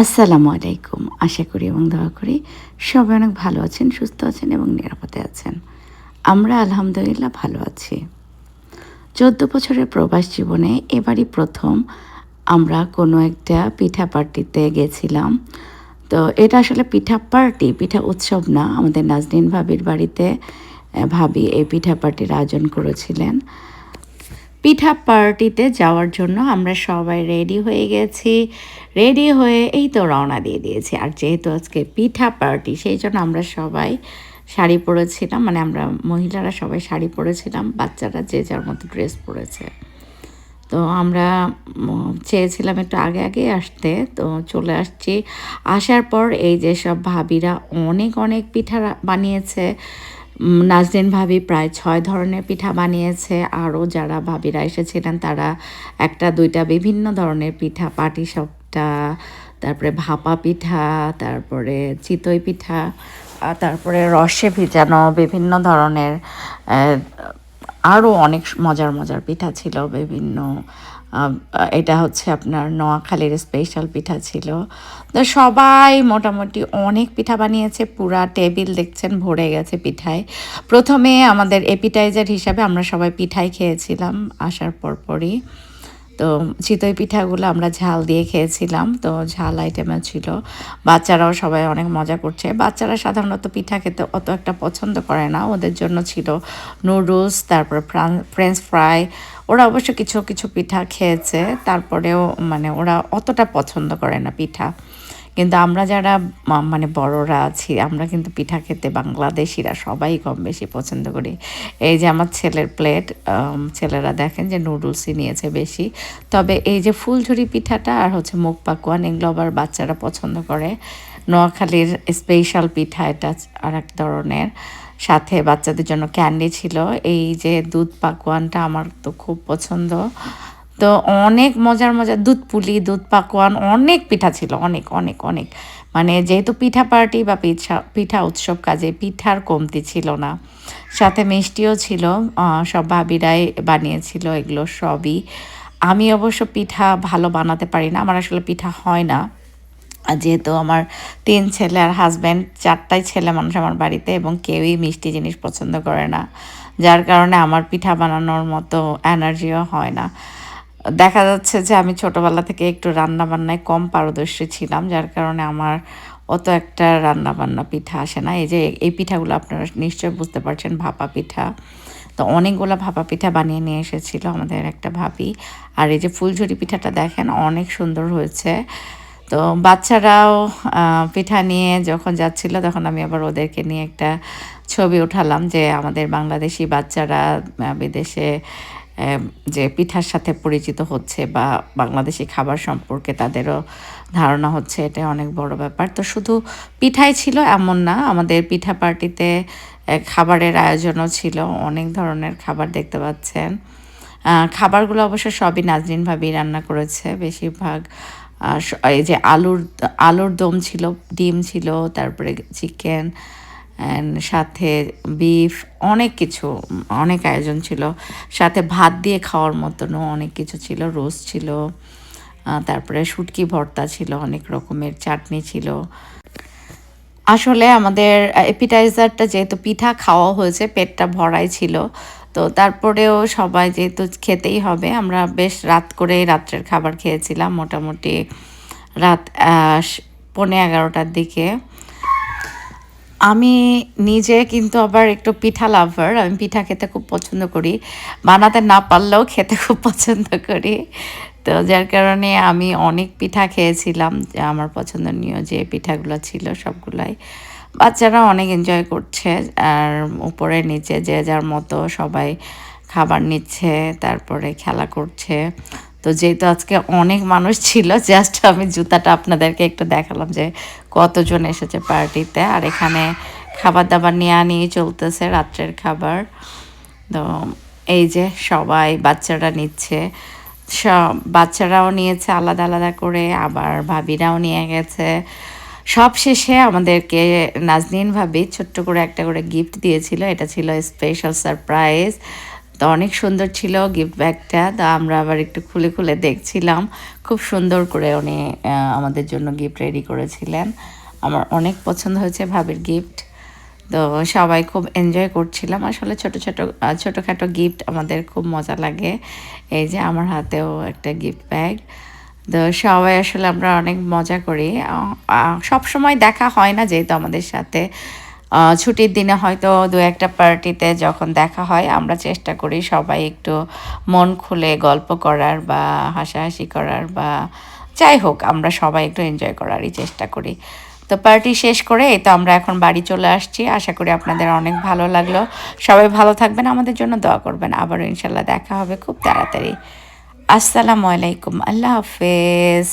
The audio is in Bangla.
আসসালামু আলাইকুম। আশা করি এবং দোয়া করি সবাই অনেক ভালো আছেন, সুস্থ আছেন এবং নিরাপদে আছেন। আমরা আলহামদুলিল্লাহ ভালো আছি। চোদ্দ বছরের প্রবাস জীবনে এবারই প্রথম আমরা কোনো একটা পিঠা পার্টিতে গেছিলাম। তো এটা আসলে পিঠা পার্টি, পিঠা উৎসব না। আমাদের নাজনীন ভাবির বাড়িতে ভাবি এই পিঠা পার্টির আয়োজন করেছিলেন। পিঠা পার্টিতে যাওয়ার জন্য আমরা সবাই রেডি হয়ে গেছি। রেডি হয়ে এই তো রওনা দিয়ে দিয়েছি। আর যেহেতু আজকে পিঠা পার্টি, সেই জন্য আমরা সবাই শাড়ি পরেছিলাম। মানে আমরা মহিলারা সবাই শাড়ি পরেছিলাম, বাচ্চারা যে যার মতো ড্রেস পরেছে। তো আমরা চেয়েছিলাম একটু আগে আগে আসতে। তো চলে আসছি। আসার পর এই যে সব ভাবিরা অনেক অনেক পিঠা বানিয়েছে। নাজরিন ভাবি প্রায় ছয় ধরনের পিঠা বানিয়েছে। আরও যারা ভাবিরা এসেছিলেন, তারা একটা, দুইটা বিভিন্ন ধরনের পিঠা, পাটি সবটা তারপরে ভাপা পিঠা, তারপরে চিতই পিঠা তারপরে রসে ভিজানো বিভিন্ন ধরনের আরও অনেক মজার মজার পিঠা ছিল, বিভিন্ন এটা হচ্ছে আপনার নোয়াখালীর স্পেশাল পিঠা ছিল। তো সবাই মোটামুটি অনেক পিঠা বানিয়েছে, পুরা টেবিল দেখছেন ভরে গেছে পিঠায়। প্রথমে আমাদের এপিটাইজার হিসাবে আমরা সবাই পিঠাই খেয়েছিলাম আসার পরপরই। তো চিতই পিঠাগুলো আমরা ঝাল দিয়ে খেয়েছিলাম, তো ঝাল আইটেমে ছিল। বাচ্চারাও সবাই অনেক মজা করছে। বাচ্চারা সাধারণত পিঠা খেতে অত একটা পছন্দ করে না, ওদের জন্য ছিল নুডলস তারপর ফ্রেঞ্চ ফ্রাই ওরা অবশ্য কিছু কিছু পিঠা খেয়েছে, তারপরেও মানে ওরা অতটা পছন্দ করে না পিঠা। কিন্তু আমরা যারা মানে বড়রা আছি, আমরা কিন্তু পিঠা খেতে বাংলাদেশিরা সবাই কম বেশি পছন্দ করি। এই যে আমার ছেলের প্লেট ছেলেরা দেখেন যে নুডলসই নিয়েছে বেশি। তবে এই যে ফুলঝুরি পিঠাটা আর হচ্ছে মুখ পাকুয়ান এগুলো আবার বাচ্চারা পছন্দ করে। নোয়াখালীর স্পেশাল পিঠা এটা আর এক ধরনের। সাথে বাচ্চাদের জন্য ক্যান্ডি ছিল। এই যে দুধ পাকুয়ানটা আমার তো খুব পছন্দ। তো অনেক মজার মজার দুধ পুলি, দুধ পাকোয়ান, অনেক পিঠা ছিল, অনেক অনেক অনেক। মানে যেহেতু পিঠা পার্টি বা পিঠা পিঠা উৎসব কাজে পিঠার কমতি ছিল না। সাথে মিষ্টিও ছিল সব ভাবিরাই বানিয়েছিল, এগুলো সবই। আমি অবশ্য পিঠা ভালো বানাতে পারি না, আমার আসলে পিঠা হয় না। যেহেতু আমার তিন ছেলে আর হাজব্যান্ড চারটাই ছেলে মানুষ আমার বাড়িতে এবং কেউই মিষ্টি জিনিস পছন্দ করে না। যার কারণে আমার পিঠা বানানোর মতো এনার্জিও হয় না। দেখা যাচ্ছে যে আমি ছোটবেলা থেকে একটু রান্না বান্নায় কম পারদর্শী ছিলাম, যার কারণে আমার অত একটা রান্না বান্না পিঠা আসে না। এই যে এই পিঠাগুলো আপনারা নিশ্চয়ই বুঝতে পারছেন, ভাপা পিঠা। তো অনেকগুলো ভাপা পিঠা বানিয়ে নিয়ে এসেছিল আমাদের একটা ভাবি। আর এই যে ফুলঝুরি পিঠাটা দেখেন অনেক সুন্দর হয়েছে। তো বাচ্চারাও পিঠা নিয়ে যখন যাচ্ছিল, তখন আমি আবার ওদেরকে নিয়ে একটা ছবি উঠালাম যে আমাদের বাংলাদেশি বাচ্চারা বিদেশে যে পিঠার সাথে পরিচিত হচ্ছে বা বাংলাদেশি খাবার সম্পর্কে তাদেরও ধারণা হচ্ছে, এটা অনেক বড় ব্যাপার। তো শুধু পিঠাই ছিল এমন না, আমাদের পিঠা পার্টিতে খাবারের আয়োজনও ছিল, অনেক ধরনের খাবার দেখতে পাচ্ছেন। খাবারগুলো অবশ্য সবই নাজরিন ভাবি রান্না করেছে বেশিরভাগ। এই যে আলুর আলুর দম ছিল, ডিম ছিল, তারপরে চিকেন সাথে বিফ অনেক কিছু, অনেক আয়োজন ছিল। সাথে ভাত দিয়ে খাওয়ার মতনও অনেক কিছু ছিল, রোস্ট ছিল। তারপরে শুটকি ভর্তা ছিল, অনেক রকমের চাটনি ছিল। আসলে আমাদের এপিটাইজারটা যেহেতু পিঠা খাওয়া হয়েছে, পেটটা ভরাই ছিল, তো তারপরেও সবাই যেহেতু খেতেই হবে, আমরা বেশ রাত করে রাত্রের খাবার খেয়েছিলাম। মোটামুটি রাত পৌনে এগারোটার দিকে। আমি নিজে কিন্তু আবার একটু পিঠা লাভার আমি পিঠা খেতে খুব পছন্দ করি। বানাতে না পারলেও খেতে খুব পছন্দ করি। তো যার কারণে আমি অনেক পিঠা খেয়েছিলাম আমার পছন্দনীয় যে পিঠাগুলো ছিল সবগুলাই। বাচ্চারা অনেক এনজয় করছে, আর উপরে নিচে যে যার মতো সবাই খাবার নিচ্ছে, তারপরে খেলা করছে। তো যেহেতু আজকে অনেক মানুষ ছিল জাস্ট আমি জুতাটা আপনাদেরকে একটু দেখালাম যে কতজন এসেছে পার্টিতে। আর এখানে খাবার দাবার নিয়ে নিয়ে চলতেছে রাত্রের খাবার। তো এই যে সবাই বাচ্চারা নিচ্ছে। সব বাচ্চারাও নিয়েছে আলাদা আলাদা করে, আবার ভাবিরাও নিয়ে গেছে। সব শেষে আমাদেরকে নাজনীন ভাবি ছোট্ট করে একটা করে গিফট দিয়েছিল। এটা ছিল স্পেশাল সারপ্রাইজ তো অনেক সুন্দর ছিল গিফট ব্যাগটা তো আমরা আবার একটু খুলে খুলে দেখছিলাম। খুব সুন্দর করে উনি আমাদের জন্য গিফট রেডি করেছিলেন। আমার অনেক পছন্দ হয়েছে ভাবির গিফট তো সবাই খুব এনজয় করছিলাম। আসলে ছোট ছোট ছোটোখাটো গিফট আমাদের খুব মজা লাগে। এই যে আমার হাতেও একটা গিফট ব্যাগ তো সবাই আসলে আমরা অনেক মজা করি। সব সময় দেখা হয় না যেহেতু আমাদের সাথে। ছুটির দিনে হয়তো দু একটা পার্টিতে যখন দেখা হয়, আমরা চেষ্টা করি সবাই একটু মন খুলে গল্প করার বা হাসাহাসি করার বা যাই হোক, আমরা সবাই একটু এনজয় করারই চেষ্টা করি। তো পার্টি শেষ করে তো আমরা এখন বাড়ি চলে আসছি। আশা করি আপনাদের অনেক ভালো লাগল। সবাই ভালো থাকবেন, আমাদের জন্য দোয়া করবেন। আবারও ইনশাল্লাহ দেখা হবে খুব তাড়াতাড়ি। আসসালামু আলাইকুম। আল্লাহ হাফেজ।